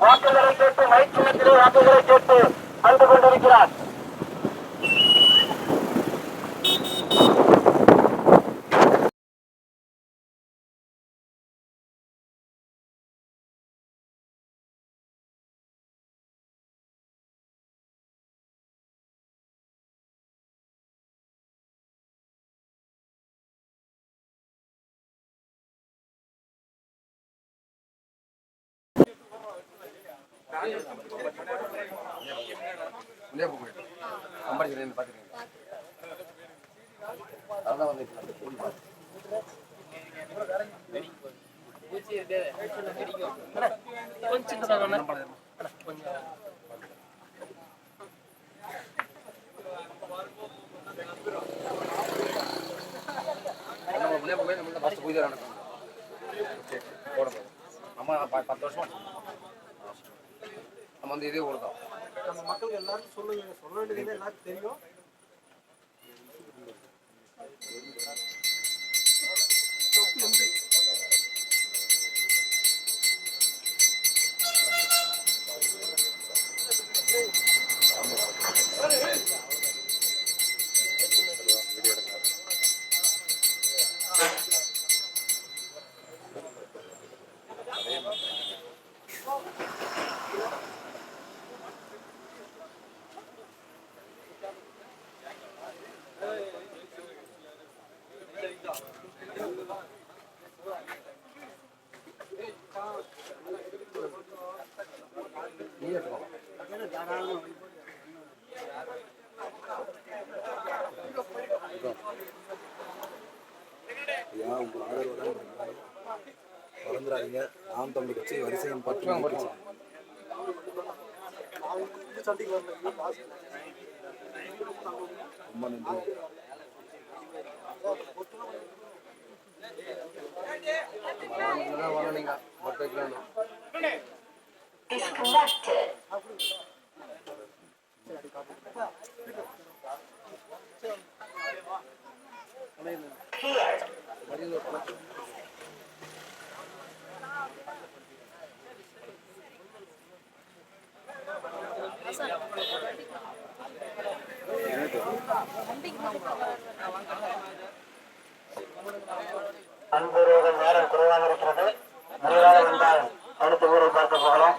வாக்குகளை கேட்டு மைச்சினத்திலே வாக்குகளை கேட்டு வந்து கொண்டிருக்கிறார். உள்ளே போய் சம்பாதிக்கிறேன் பார்த்துருக்கீங்க அதான் வந்து நம்ம போய் நம்ம ஃபஸ்ட்டு பூஜை போட நம்ம பத்து வருஷமா நம்ம வந்து இதே கொடுத்தோம் நம்ம மக்களுக்கு எல்லாருக்கும் சொல்லுங்க சொல்ல வேண்டியது எல்லாருக்கும் தெரியும். ஐயா உங்கள் ஆதரவு மறந்துடாதீங்க. நாம் தமிழ் கட்சி போட்டுவாங்க சண்டைக்கு வரல ரொம்ப நன்றி. வரணுங்க அன்புறவுகள் நேரம் குறைவாக இருக்கிறது நிறைவாக வந்தால் அடுத்த ஊரை பார்க்க போகலாம்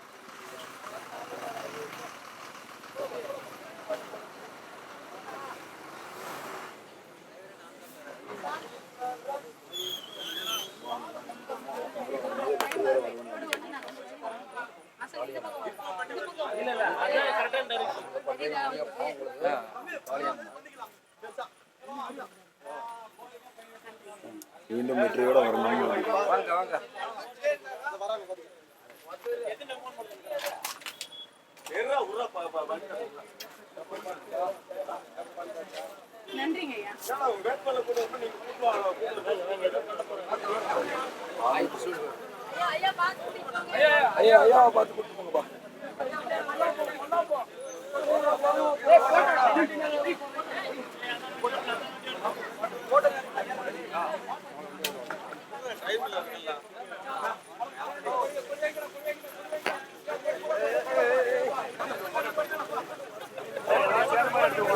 மீண்டும் வெற்றியோட வரணும்னு நினைக்கிறேன். வாங்க வாங்க. நன்றிங்க ஐயா ஐயா ஐயா பார்த்து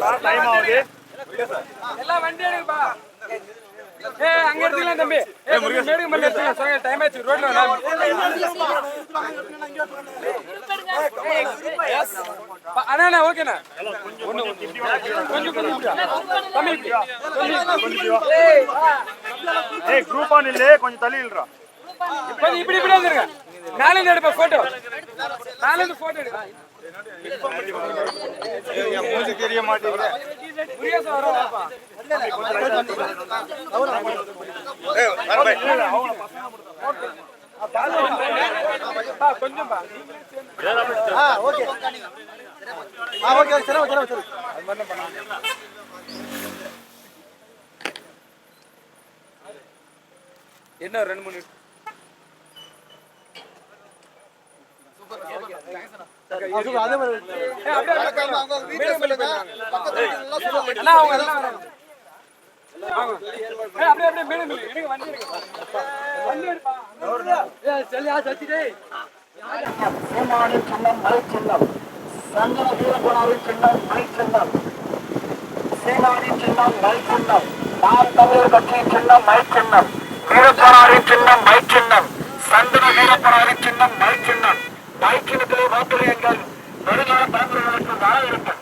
கூட்டு போங்கப்பா எல்லாம் வண்டி எடுப்பா ஏ அங்க எடுத்துக்கலாம் தம்பி. ஏ மேடுக்கு மேல எடுத்துக்கலாம். சொல்லுங்க டைம் ஆச்சு. ரோட்ல அண்ணா அண்ணா ஓகேண்ணா. கொஞ்சம் கொஞ்சம்? தம்பி இப்படி. ஏய், ஏய் குரூப்பா நில்லு. கொஞ்சம் தள்ளி இல்லறா கொஞ்சம் இப்படி இப்படி வந்துருங்க நாலேந்து எடுப்பா போட்டோ நாலேந்து போட்டோ எடுங்க. முருகேசன் வர கொஞ்சம் ஓகே ஆ ஓகே சரி சரி சரி என்ன ரெண்டு மூணு சின்னம் மலை சின்னம் சந்தன வீரகுணாவின் சின்னம் மலை சின்னம் சீமானின் சின்னம் மை சின்னம் நாம் தமிழர் கட்சியின் சின்னம் மை சின்னம் வீரப்பனாரின் சின்னம் மை சின்னம் சந்தன வீரப்பனாரின் சின்னம் மை சின்னம் மை சின்னத்திலே வாக்களியுங்கள் வருங்கால தலைமுறைகளுக்கு வர இருக்கும்